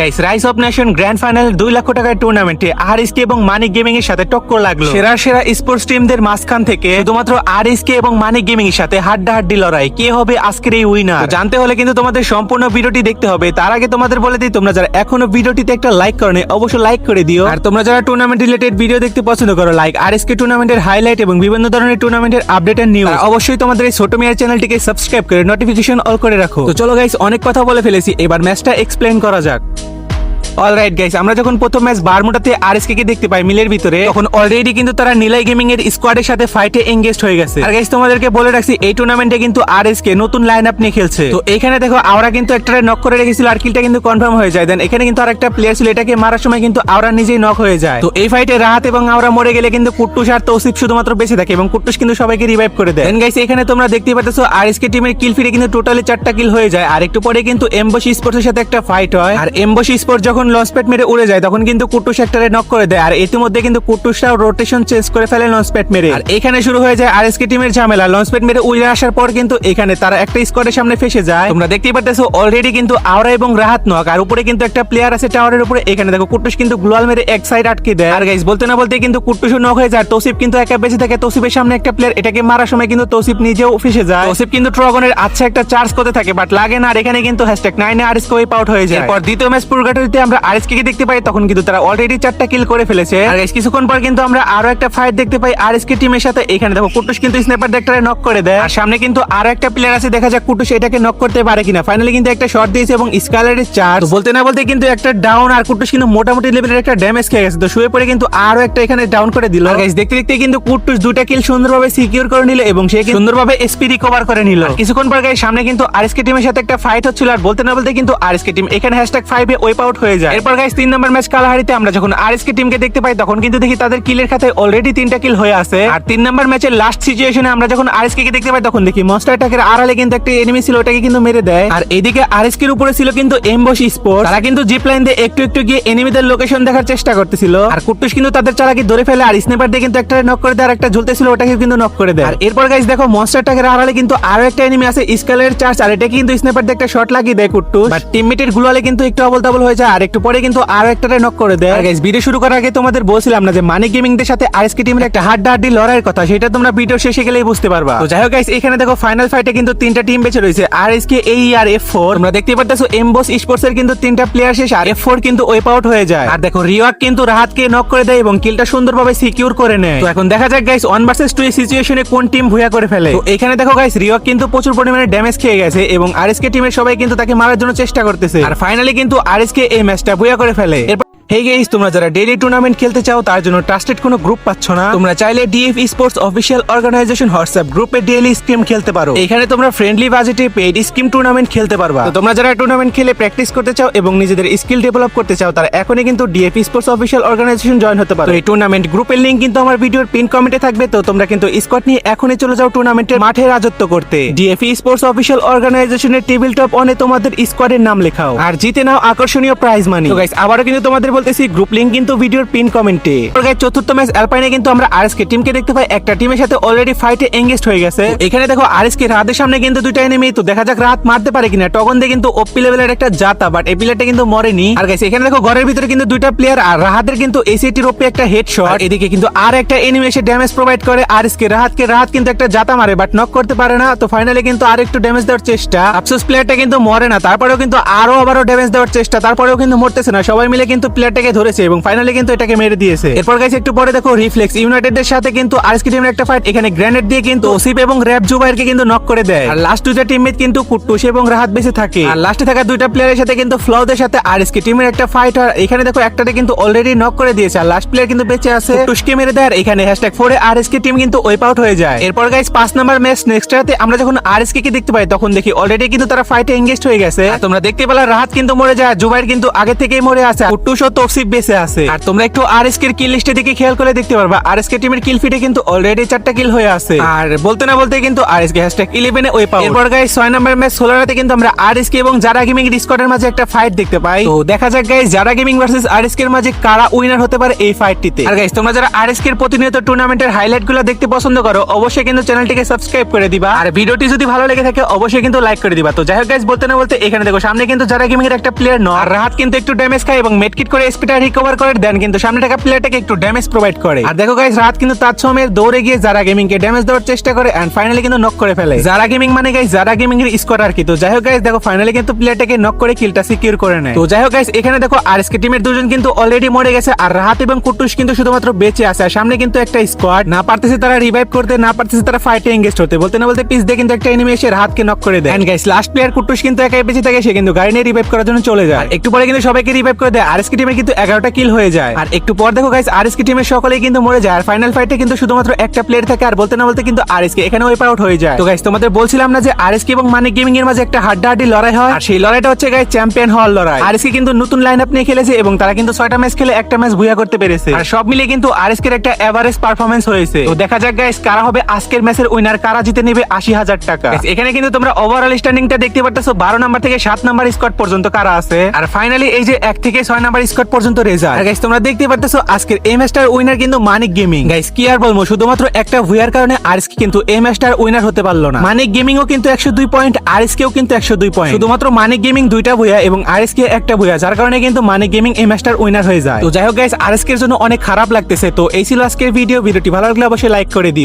Guys rise of nation grand final দুই লক্ষ টাকার টুর্নামেন্টে আর এবং মানিক গেমিং এর সাথে টক্কর লাগল। সেরা সেরা স্পোর্টস টিমদের মাঝখান থেকে শুধুমাত্র আর এবং মানিক গেমিং এর সাথে হাড্ডা হাড্ডি লড়াই। কে হবে আজকের এই উইনার জানতে হলে কিন্তু তোমাদের সম্পূর্ণ ভিডিওটি দেখতে হবে। তার আগে তোমাদের বলে দিই তোমরা যারা এখনও ভিডিওটিতে একটা লাইক করো অবশ্যই লাইক করে দিও। আর তোমরা যারা টুর্নামেন্ট রিলেটেড ভিডিও দেখতে পছন্দ করো লাইক আর এসকে টুর্নামেন্টের হাইলাইট এবং বিভিন্ন ধরনের টুর্নামেন্টের আপডেট এন্ড নিউজ অবশ্যই তোমাদের এই ছোট মেয়ার চ্যানেলটিকে সাবস্ক্রাইব করে নোটিফিকেশন অল করে রাখো। তো চলো গাইস অনেক কথা বলে ফেলেছি। এবার ম্যাচটা এক্সপ্লেন করা যাক। অলরাইট গাইস আমরা যখন প্রথম ম্যাচ বারমুটাতে আরএসকে কে দেখতে পাই মিলের ভিতরে, তখন অলরেডি কিন্তু তারা নিলাই গেমিং এর স্কোয়াডের সাথে ফাইটে এঙ্গেজ হয়ে গেছে। আর গাইস তোমাদেরকে বলে রাখছি, এই টুর্নামেন্টে কিন্তু আরএসকে নতুন লাইন আপ নিয়ে খেলছে। তো এখানে দেখো, আওরা কিন্তু একটা নক করে রেখেছিল, আর কিলটা কিন্তু কনফার্ম হয়ে যায়। দেন এখানে কিন্তু আরেকটা প্লেয়ার ছিল, এটাকে মারার সময় কিন্তু আওরা নিজেই নক হয়ে যায়। তো এই ফাইটে রাহাত এবং আওরা মরে গেলে কিন্তু কুট্টুস আর তৌসিফ শুধুমাত্র বেঁচে থাকে এবং কুট্টুস কিন্তু সবাইকে রিভাইভ করে দেয়। দেন গাইস এখানে তোমরা দেখতে পাচ্ছ আরএসকে টিমের কিল ফিরে কিন্তু টোটালি চারটা কিল হয়ে যায়। আর একটু পরে কিন্তু এমবসি স্পোর্টস এর সাথে একটা ফাইট হয়। আর এমবসি স্পোর্ট যখন লস প্যাট মেরে উড়ে যায়, তখন কিন্তু কুট্টুস একটারে নক করে দেয়। আর ইতিমধ্যে কিন্তু কুট্টুসরাও রোটেশন চেঞ্জ করে ফেলে লঞ্চ প্যাট মেরে। আর এখানে শুরু হয়ে যায় আরএসকে টিমের ঝামেলা। লঞ্চ প্যাট মেরে উড়ে আসার পর কিন্তু এখানে তারা একটা স্কোয়াডের সামনে ফেসে যায়। তোমরা দেখতেই পাচ্ছ অলরেডি কিন্তু আওরা এবং রাহাত নক আর উপরে কিন্তু একটা প্লেয়ার আছে টাওয়ারের উপরে। এখানে দেখো কুট্টুস কিন্তু গ্লোয়াল মেরে এক সাইড আটকে দেয়। আর গাইস বলতে না বলতে কিন্তু কুট্টুসও নক হয়ে যায়। আর তৌসিফ কিন্তু একা বেঁচে থাকে। তৌসিফের সামনে একটা প্লেয়ার এটাকে মারার সময় কিন্তু তৌসিফ নিজেও ফেসে যায়। তৌসিফ কিন্তু ট্রগনের আচ্ছা একটা চার্জ করতে থাকে বাট লাগে না। আর এখানে কিন্তু হ্যাশট্যাগ নাইনে আরএসকে ওয়েপ আউট হয়ে যায়। এরপর দ্বিতীয় ম্যাচ পুরগাটিতে আমরা আরএসকে কে দেখতে পাই তখন কিন্তু তারা অলরেডি চারটা কিল করে ফেলেছে। আর guys, কিছুক্ষণ পর কিন্তু আমরা আরও একটা ফাইট দেখতে পাই আরএসকে টিমের সাথে। এখানে দেখো কুটুস কিন্তু স্নাইপার ডেক্টরে নক করে দেয়। আর সামনে কিন্তু আরও একটা প্লেয়ার আছে দেখা যাক কুটুস এটাকে নক করতে পারে কিনা। ফাইনালি কিন্তু একটা শট দিয়েছে এবং স্কালারের চার্জ বলতে না বলতে কিন্তু একটা ডাউন আর কুটুস কিন্তু মোটামুটি লেভেলের একটা ড্যামেজ খেয়ে গেছে। তো শুয়ে পড়ে কিন্তু আরও একটা এখানে ডাউন করে দিল। গাইস দেখতে দেখতে কিন্তু কুটুস দুটা কিল সুন্দরভাবে সিকিউর করে নিল এবং সে সুন্দরভাবে এসপি রিকভার করে নিল। আর কিছুক্ষণ পর গাইস সামনে কিন্তু আরএসকে টিমের সাথে একটা ফাইট হচ্ছিল। আর বলতে না বলতে কিন্তু আরএসকে টিম এখানে হ্যাশট্যাগ ফাইভে ওয়েপ আউট হয়ে যায়। এরপর গাইস তিন নম্বর ম্যাচ কালাহারিতে আমরা যখন টিমকে দেখতে পাই, তখন কিন্তু দেখি তাদের কিলের অলরেডি তিনটা কিল হয়ে আছে। আর তিন নম্বর ম্যাচের লাস্ট সিচুয়েশনে আমরা যখন কে দেখতে পাই, তখন দেখি আড়ালে কিন্তু একটা এনিমি ছিল, ওটাকে কিন্তু মেরে দেয়। আর এদিকে উপরে ছিল কিন্তু এমবসি স্পোর্ট তারা কিন্তু জিপ লাইন দিয়ে একটু একটু গিয়ে এনিমিদের লোকেশন দেখার চেষ্টা করতেছিল। আর কুট্টুস কিন্তু তাদের চালাকি ধরে ফেলে, আর স্নেপার দিয়ে কিন্তু একটা নক করে দেয়, আর একটা ঝুলতেছিল ওটাকে কিন্তু নক করে দেয়। আর এরপর গাইস দেখো মনস্টার অ্যাটাকের আড়ালে কিন্তু আরও একটা এনিমি আছে স্কেলের চার্জ আর এটা কিন্তু স্নেপার দিয়ে একটা শট লাগিয়ে দেয় কুট্টুস। বাট টিমমেটের গুলালে কিন্তু একটু অবল তাবল হয়ে যায়, আর একটু পরে কিন্তু আরও একটা নক করে দেয়। গাইস ভিডিও শুরু করার আগে তোমাদের বলছিলাম না যে মানি গেমিং দের সাথে আরএসকে টিমের একটা হাড্ডা হাড্ডি লড়াইয়ের কথা, সেটা তোমরা ভিডিও শেষে গেলেই বুঝতে পারবা। তো যাই হোক গাইস এখানে দেখো ফাইনাল ফাইটে কিন্তু তিনটা টিম বেঁচে রয়েছে আরএসকে এই আর এফ ফোর তোমরা দেখতে পাচ্ছ এমবস স্পোর্টস এর কিন্তু তিনটা প্লেয়ার শেষ, আর এফ ফোর কিন্তু ওয়েপ আউট হয়ে যায়। আর দেখো রিওয়াক কিন্তু রাহাতকে নক করে দেয় এবং কিলটা সুন্দরভাবে সিকিউর করে নেয়। তো এখন দেখা যাক গাইস ওয়ান ভার্সেস টু সিচুয়েশনে কোন টিম ভুয়া করে ফেলে। তো এখানে দেখো গাইস রিওয়াক কিন্তু প্রচুর পরিমাণে ড্যামেজ খেয়ে গেছে এবং আরএসকে টিমের সবাই কিন্তু তাকে মারার জন্য চেষ্টা করতেছে। আর ফাইনালি কিন্তু আরএসকে এই ম্যাচটা বুয়া করে ফেলে। এরপর হে গেইস তোমরা যারা ডেইলি টুর্নামেন্ট খেলতে চাও, তার জন্য ট্রাস্টেড কোনো গ্রুপ পাচ্ছ না। তোমরা চাইলে DF sports official organisation WhatsApp গ্রুপে ডেইলি স্কিম খেলতে পারো। এখানে তোমরা ফ্রেন্ডলি বাজেটে পেইড স্কিম টুর্নামেন্ট খেলতে পারবা। তো তোমরা যারা টুর্নামেন্ট খেলে প্র্যাকটিস করতে চাও এবং নিজেদের স্কিল ডেভেলপ করতে চাও, তারা এখনই কিন্তু DF sports official organisation join হতে পারো। এই টুর্নামেন্ট গ্রুপের লিংক কিন্তু আমার ভিডিওর পিন কমেন্টে থাকবে। তো তোমরা কিন্তু স্কট নিয়ে এখনই চলে যাও টুর্নামেন্টের মাঠে রাজত্ব করতে। ডিএফ স্পোর্টস অফিসিয়াল অর্গানাইজেশনের টেবিল টপ অনে তোমাদের স্কোয়াডের নাম লেখাও। আর জিতে নাও আকর্ষণীয় প্রাইজ মানি গাইস আবারও কিন্তু তোমাদের বলতেছি গ্রুপ লিংক কিন্তু ভিডিওর পিন কমেন্টে চতুর্থ ম্যাচ অ্যালপাইনে কিন্তু আমরা আরএসকে টিমকে দেখতে পাই। একটা টিমের সাথে অলরেডি ফাইটে এঙ্গেজ হয়ে গেছে। এখানে দেখো আরএসকে রাতের সামনে কিন্তু দুইটা এনিমি তো দেখা যাক রাত মারতে পারে কিনা। টগন দিয়ে কিন্তু ওপি লেভেলের একটা জাতা বাট এই প্লেয়ারটা কিন্তু মরেনি। আর গাইস এখানে দেখো ঘরের ভিতরে কিন্তু দুইটা প্লেয়ার আর রাহাতের কিন্তু এসিটির ওপে একটা হেডশট এদিকে কিন্তু আর একটা এনিমি এসে ড্যামেজ প্রোভাইড করে আরএসকে রাহাতকে রাহাত কিন্তু একটা জাতা মারে বাট নক করতে পারে না। তো ফাইনালি কিন্তু আর একটু ড্যামেজ দেওয়ার চেষ্টা। আফসোস প্লেয়ারটা কিন্তু মরে না তারপরেও কিন্তু আরও আবারও ড্যামেজ দেওয়ার চেষ্টা তারপরেও কিন্তু মরতেছে না। সবাই মিলে কিন্তু প্লেয়ারটাকে ধরেছে এবং ফাইনালি কিন্তু এটাকে মেরে দিয়েছে। এরপর গাইস একটু পরে দেখো রিফ্লেক্স ইউনাইটেড এর সাথে কিন্তু আরএসকে টিমের একটা ফাইট এখানে গ্রেনেড দিয়ে কিন্তু ওসিপ এবং র‍্যাপ জুবাইরকে কিন্তু নক করে দেয়। আর লাস্ট দুইটা টিমমেট কিন্তু কুট্টুস এবং রাহাত বেঁচে থাকে। আর লাস্টে থাকা দুইটা প্লেয়ারের সাথে কিন্তু ফ্লাউদের সাথে আরএসকে টিমের একটা ফাইট আর এখানে দেখো একটাতে কিন্তু অলরেডি নক করে দিয়েছে। আর লাস্ট প্লেয়ার কিন্তু বেঁচে আছে। কুট্টুসকে মেরে দেয়। আর এখানে হ্যাশট্যাগ ফোরে আরএসকে টিম কিন্তু ওয়েপ আউট হয়ে যায়। এরপর গাইস পাঁচ নাম্বার ম্যাচ নেক্সট রাতে আমরা যখন আরএসকে কে দেখতে পাই, তখন দেখি অলরেডি কিন্তু তারা ফাইটে এঙ্গেজ হয়ে গেছে। তোমরা দেখতে পেলা রাহাত কিন্তু মরে যায়। জুবাইর কিন্তু আগে থেকেই মরে আছে। আর কুট্টুসও তৌসিফ বেঁচে আছে। আর তোমরা একটু কিল লিস্টে দিকে খেয়াল করে দেখতে পারবা টিমের কিল ফিটে কিন্তু অলরেডি চারটা কিল হয়ে আছে। আর বলতে না বলতে কিন্তু হ্যাশট্যাগ 11 এ ওই এরপর গাইস 6 নাম্বার ম্যাচ সোলারাতে কিন্তু আমরা এবং জারা গেমিং মাঝে একটা ফাইট দেখতে পাই। তো দেখা যাক গাইস জারা গেমিং ভার্সেস এর মাঝে কারা উইনার হতে পারে এই ফাইটটিতে আর গাইস তোমরা যারা আরএসকে এর প্রতিনিয়ত টুর্নামেন্টের হাইলাইটগুলো দেখতে পছন্দ করো, অবশ্যই কিন্তু চ্যানেলটিকে সাবস্ক্রাইব করে দিবা। আর ভিডিওটি যদি ভালো লেগে থাকে, অবশ্যই কিন্তু লাইক করে দিবা। তো যাই হোক গাইস বলতে না বলতে এখানে দেখো, সামনে কিন্তু যারা গেমিং এর একটা প্লেয়ার ন আর রাহাত কিন্তু একটু ড্যামেজ খায় এবং মেডকিট করে স্পিডটা রিকভার করে দেন, কিন্তু সামনে থাকা প্লেয়ারটাকে একটু ড্যামেজ প্রোভাইড করে। আর দেখো গাইস রাহাত কিন্তু তার সময় দৌড়ে গিয়ে যারা গেমিং কে ড্যামেজ দেওয়ার চেষ্টা করে এন্ড ফাইনালি কিন্তু নক করে ফেলে। যারা গেমিং মানে গাইস যারা গেমিং এর স্কোর আর কি। তো যাই হোক গাইস দেখো ফাইনালি কিন্তু প্লেয়ারটাকে নক করে কিলটা সিকিউর করে নেয়। তো যাই হোক গাইস এখানে দেখো আরএসকে টিমের দুজন কিন্তু অলরেডি মরে গেছে আর রাহাত এবং কুটুস কিন্তু শুধুমাত্র বেঁচে আছে। আর সামনে কিন্তু একটা স্কোয়াড না পারতেছে তারা রিভাইভ করতে, না পারতেছে তারা ফাইটে এঙ্গেজ হতে বলতে না বলতে পিস দিয়ে কিন্তু একটা এনিমি এসে রাহাতকে নক করে দেয়। And guys last player Kutus কিন্তু একাই বেঁচে থাকে, সে কিন্তু গাড়ি নিয়ে রিভাইভ করার জন্য চলে যায়। আর একটু পরে কিন্তু সবাইকে রিভাইভ করে দেয় আরএসকে টিমের কিন্তু এগারোটা কিল হয়ে যায়। আর একটু পর দেখো গাইস আরএসকে টিমের সকলেই কিন্তু মরে যায়। আর ফাইনাল ফাইটে কিন্তু শুধুমাত্র একটা প্লেয়ার থাকে, আর বলতে না বলতে কিন্তু আরএসকে এখানে ওয়েপ আউট হয়ে যায়। তো গাইস তোমাদের বলছিলাম না যে আরএসকে এবং মানিক গেমিং এর মাঝে একটা হাড্ডাহাড্ডি লড়াই হয়, আর সেই লড়াইটা হচ্ছে গাইস চ্যাম্পিয়ন হওয়ার লড়াই। আরএসকে কিন্তু নতুন লাইন আপ নিয়ে খেলেছে এবং তারা কিন্তু ছয়টা ম্যাচ খেলে, একটা ম্যাচ ভুয়া করতে পেরেছে। আর সব মিলিয়ে কিন্তু আরএসকে একটা এভারেজ পারফরমেন্স হয়েছে। তো, দেখা যাক গাইস কারা হবে আজকের ম্যাচের উইনার কারা জিতে নেবে আশি হাজার টাকা। এখানে কিন্তু তোমরা ওভারঅল স্ট্যান্ডিংটা দেখতে পারতেছো, বারো নাম্বার থেকে সাত নাম্বার স্কোয়াড পর্যন্ত কারা আছে। আর ফাইনালি এই যে এক থেকে ছয় নাম্বার স্কোয়াড পর্যন্ত রেজাল্ট। গাইস তোমরা দেখতে পারতেছো আজকের এই ম্যাচটার উইনার কিন্তু মানিক গেমিং গাইস কি আর বলব, শুধুমাত্র একটা ভুয়ার কারণে আরএসকে কিন্তু এই ম্যাচটার উইনার হতে পারল না। মানিক গেমিংও কিন্তু একশো দুই পয়েন্ট আরএসকেও কিন্তু একশো দুই পয়েন্ট শুধুমাত্র মানিক গেমিং দুইটা ভুয়া এবং আরএসকে একটা ভুয়া, যার কারণে কিন্তু মানিক গেমিং এই ম্যাচটার উইনার হয়ে যায়। তো যাই হোক গাইস আরএসকে এর জন্য অনেক খারাপ লাগতেছে। তো এই ছিল আজকের ভিডিও ভিডিওটি ভালো লাগলে অবশ্যই লাইক করে দিও।